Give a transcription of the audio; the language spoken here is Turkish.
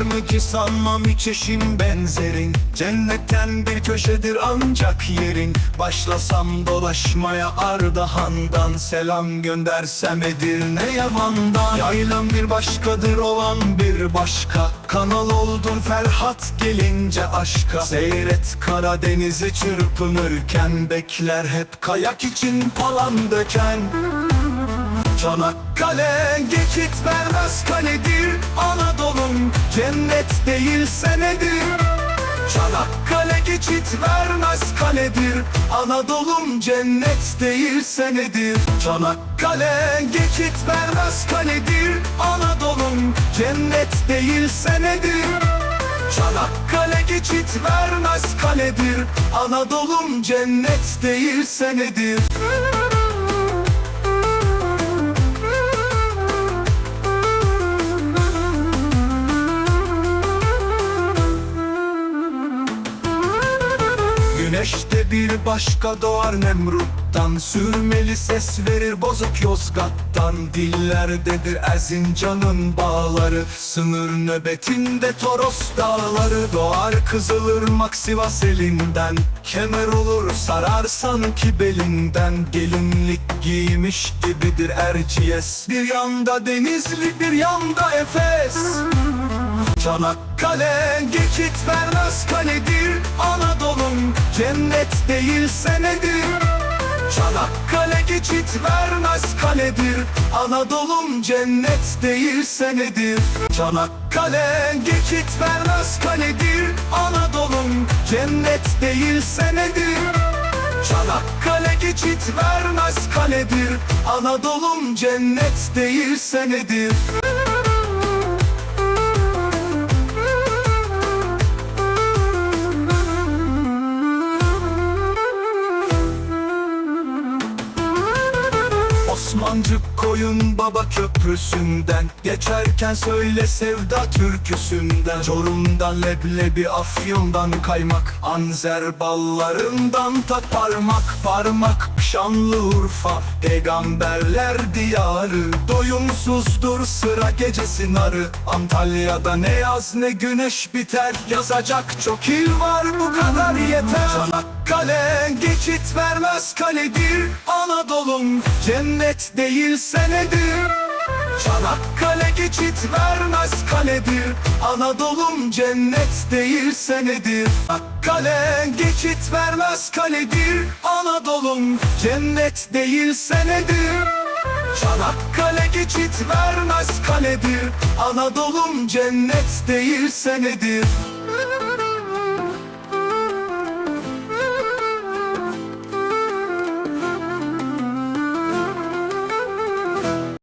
Seni sanmam hiç eşin benzerin? Cennetten bir köşedir ancak yerin. Başlasam dolaşmaya Ardahan'dan Selam göndersem Edirne'ye Van'dan Yaylan bir başkadır olan bir başka. Kanal oldun Ferhat gelince aşka. Seyret Karadeniz'i çırpınırken Bekler hep kayak için palan döken Çanakkale geçit vermez kaledir Anadolu'm cennet değilse nedir? Çanakkale geçit vermez kaledir Anadolu'm cennet değilse nedir? Çanakkale geçit vermez kaledir Anadolu'm cennet değilse nedir? Çanakkale geçit vermez kaledir Anadolu'm cennet değilse nedir? Güneşte bir başka doğar Nemrut'tan. Sürmeli ses verir bozuk Yozgat'tan. Dillerdedir Erzincan'ın bağları. Sınır nöbetinde Toros dağları. Doğar Kızılırmak Sivas elinden. Kemer olur sarar sanki belinden. Gelinlik giymiş gibidir Erciyes. Bir yanda Denizli bir yanda Efes Çanakkale geçit vermez kaledir Anadolu'm cennet değilse nedir? Çanakkale geçit vermez kaledir Anadolu'm cennet değilse nedir? Çanakkale geçit vermez kaledir Anadolu'm cennet değilse nedir? Çanakkale geçit vermez kaledir Anadolu'm cennet değilse nedir? Osmancık koyun baba köprüsünden. Geçerken söyle sevda türküsünden. Çorum'dan leblebi afyondan kaymak. Anzer ballarından tat parmak parmak Şanlıurfa peygamberler diyarı. Doyumsuzdur sıra gecesi narı. Antalya'da ne yaz ne güneş biter. Yazacak çok il var bu kadar yeter. Çanakkale geçit vermez kaledir. Anadolu'm cennet değilse nedir? Çanakkale geçit vermez kaledir Anadolu'm cennet değilse nedir? Çanakkale geçit vermez kaledir Anadolu'm cennet değilse nedir? Çanakkale geçit vermez kaledir Anadolu'm cennet değilse nedir?